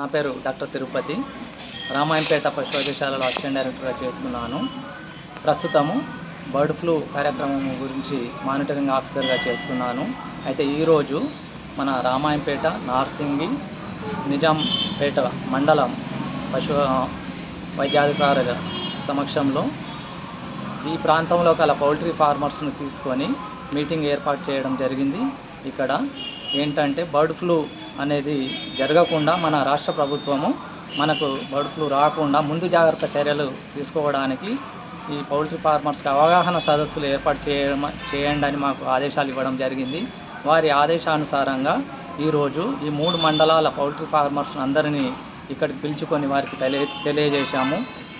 నా పేరు డాక్టర్ తిరుపతి. రామాయంపేట పశు వైద్యశాలలో అసిస్టెంట్ డైరెక్టర్గా చేస్తున్నాను. ప్రస్తుతము బర్డ్ ఫ్లూ కార్యక్రమం గురించి మానిటరింగ్ ఆఫీసర్గా చేస్తున్నాను. అయితే ఈరోజు మన రామాయంపేట నార్సింగి నిజాంపేట మండలం పశు వైద్యాధికారుల సమక్షంలో ఈ ప్రాంతంలో గల పౌల్ట్రీ ఫార్మర్స్ను తీసుకొని మీటింగ్ ఏర్పాటు చేయడం జరిగింది. ఇక్కడ ఏంటంటే బర్డ్ ఫ్లూ అనేది జరగకుండా మన రాష్ట్ర ప్రభుత్వము మనకు బర్డ్ ఫ్లూ రాకుండా ముందు జాగ్రత్త చర్యలు తీసుకోవడానికి ఈ పౌల్ట్రీ ఫార్మర్స్కి అవగాహన సదస్సులు ఏర్పాటు చేయడం చేయండి అని మాకు ఆదేశాలు ఇవ్వడం జరిగింది. వారి ఆదేశానుసారంగా ఈరోజు ఈ మూడు మండలాల పౌల్ట్రీ ఫార్మర్స్ అందరినీ ఇక్కడికి పిలుచుకొని వారికి తెలియ తెలియజేశాము.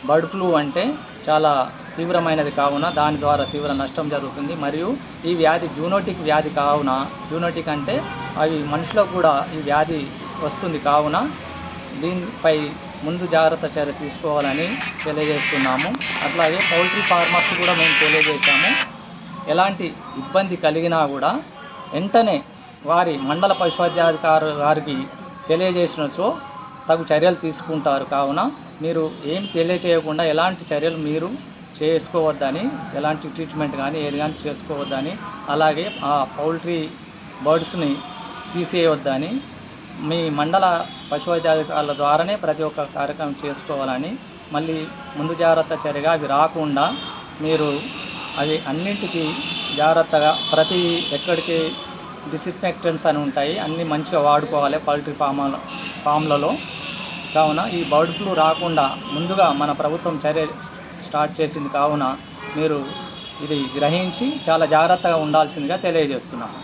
బర్డ్ ఫ్లూ అంటే చాలా తీవ్రమైనది కావున దాని ద్వారా తీవ్ర నష్టం జరుగుతుంది. మరియు ఈ వ్యాధి జూనోటిక్ వ్యాధి కావున జూనోటిక్ అంటే అవి మనుషులకు కూడా ఈ వ్యాధి వస్తుంది కావున దీనిపై ముందు జాగ్రత్త చర్య తీసుకోవాలని తెలియజేస్తున్నాము. అట్లాగే పౌల్ట్రీ ఫార్మర్స్ కూడా మేము తెలియజేశాము. ఎలాంటి ఇబ్బంది కలిగినా కూడా వెంటనే వారి మండల పశువైద్యాధికారు గారికి తెలియజేసినచో తగు చర్యలు తీసుకుంటారు కావున మీరు ఏం తెలియచేయకుండా ఎలాంటి చర్యలు మీరు చేసుకోవద్దని ఎలాంటి ట్రీట్మెంట్ కానీ ఏది కానీ చేసుకోవద్దని అలాగే ఆ పౌల్ట్రీ బర్డ్స్ని తీసేయవద్దని మీ మండల పశువైద్యాధికారుల ద్వారానే ప్రతి ఒక్క కార్యక్రమం చేసుకోవాలని మళ్ళీ ముందు జాగ్రత్త చర్యగా అవి రాకుండా మీరు అవి అన్నింటికి జాగ్రత్తగా ప్రతి ఎక్కడికి డిసిన్ఫెక్టెంట్స్ అని ఉంటాయి అన్నీ మంచిగా వాడుకోవాలి పౌల్ట్రీ ఫామ్ ఫామ్లలో. కావున ఈ బర్డ్ ఫ్లూ రాకుండా ముందుగా మన ప్రభుత్వం చర్య స్టార్ట్ చేసింది. కావున మీరు ఇది గ్రహించి చాలా జాగ్రత్తగా ఉండాల్సిందిగా తెలియజేస్తున్నాను